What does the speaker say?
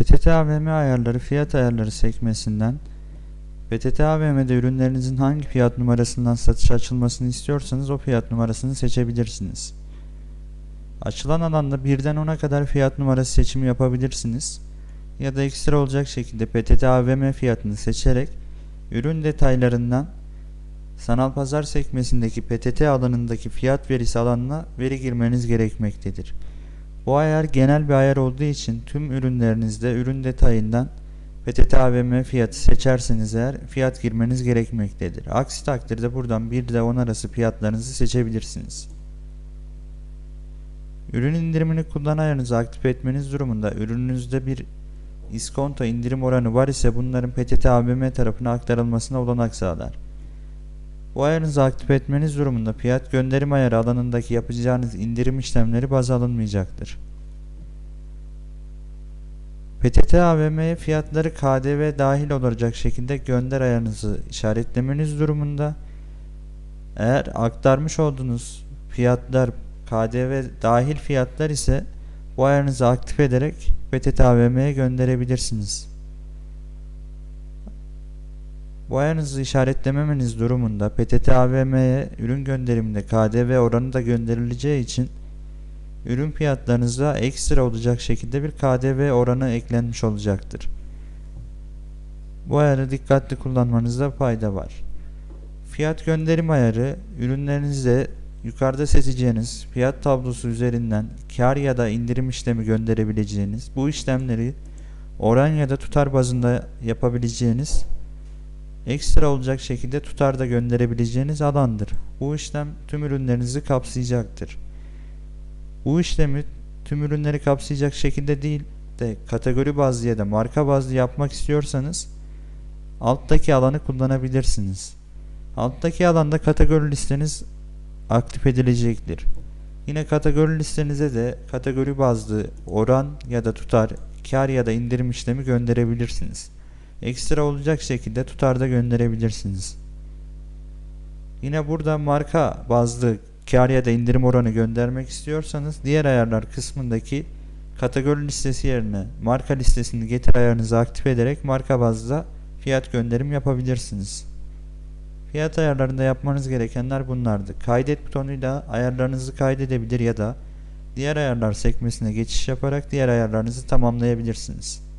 PTT AVM ayarları fiyat ayarları sekmesinden PTT AVM'de ürünlerinizin hangi fiyat numarasından satışa açılmasını istiyorsanız o fiyat numarasını seçebilirsiniz. Açılan alanda birden 10'a kadar fiyat numarası seçimi yapabilirsiniz. Ya da ekstra olacak şekilde PTT AVM fiyatını seçerek ürün detaylarından sanal pazar sekmesindeki PTT alanındaki fiyat verisi alanına veri girmeniz gerekmektedir. Bu ayar genel bir ayar olduğu için tüm ürünlerinizde ürün detayından PTT AVM fiyatı seçerseniz eğer fiyat girmeniz gerekmektedir. Aksi takdirde buradan 1 ile 10 arası fiyatlarınızı seçebilirsiniz. Ürün indirimini kullan ayarınızı aktif etmeniz durumunda ürününüzde bir iskonto indirim oranı var ise bunların PTT AVM tarafına aktarılmasına olanak sağlar. Bu ayarınızı aktif etmeniz durumunda fiyat gönderim ayarı alanındaki yapacağınız indirim işlemleri baz alınmayacaktır. PTT AVM'ye fiyatları KDV dahil olacak şekilde gönder ayarınızı işaretlemeniz durumunda eğer aktarmış olduğunuz fiyatlar KDV dahil fiyatlar ise bu ayarınızı aktif ederek PTT AVM'ye gönderebilirsiniz. Bu ayarınızı işaretlememeniz durumunda PTT AVM'ye ürün gönderiminde KDV oranı da gönderileceği için ürün fiyatlarınıza ekstra olacak şekilde bir KDV oranı eklenmiş olacaktır. Bu ayarı dikkatli kullanmanızda fayda var. Fiyat gönderim ayarı ürünlerinizde yukarıda seçeceğiniz fiyat tablosu üzerinden kar ya da indirim işlemi gönderebileceğiniz bu işlemleri oran ya da tutar bazında yapabileceğiniz ekstra olacak şekilde tutar da gönderebileceğiniz alandır. Bu işlem tüm ürünlerinizi kapsayacaktır. Bu işlemi tüm ürünleri kapsayacak şekilde değil de kategori bazlı ya da marka bazlı yapmak istiyorsanız alttaki alanı kullanabilirsiniz. Alttaki alanda kategori listeniz aktif edilecektir. Yine kategori listenize de kategori bazlı oran ya da tutar, kar ya da indirim işlemi gönderebilirsiniz. Ekstra olacak şekilde tutarda gönderebilirsiniz. Yine burada marka bazlı kar ya da indirim oranı göndermek istiyorsanız diğer ayarlar kısmındaki kategori listesi yerine marka listesini getir ayarınızı aktif ederek marka bazlı fiyat gönderim yapabilirsiniz. Fiyat ayarlarında yapmanız gerekenler bunlardı. Kaydet butonuyla ayarlarınızı kaydedebilir ya da diğer ayarlar sekmesine geçiş yaparak diğer ayarlarınızı tamamlayabilirsiniz.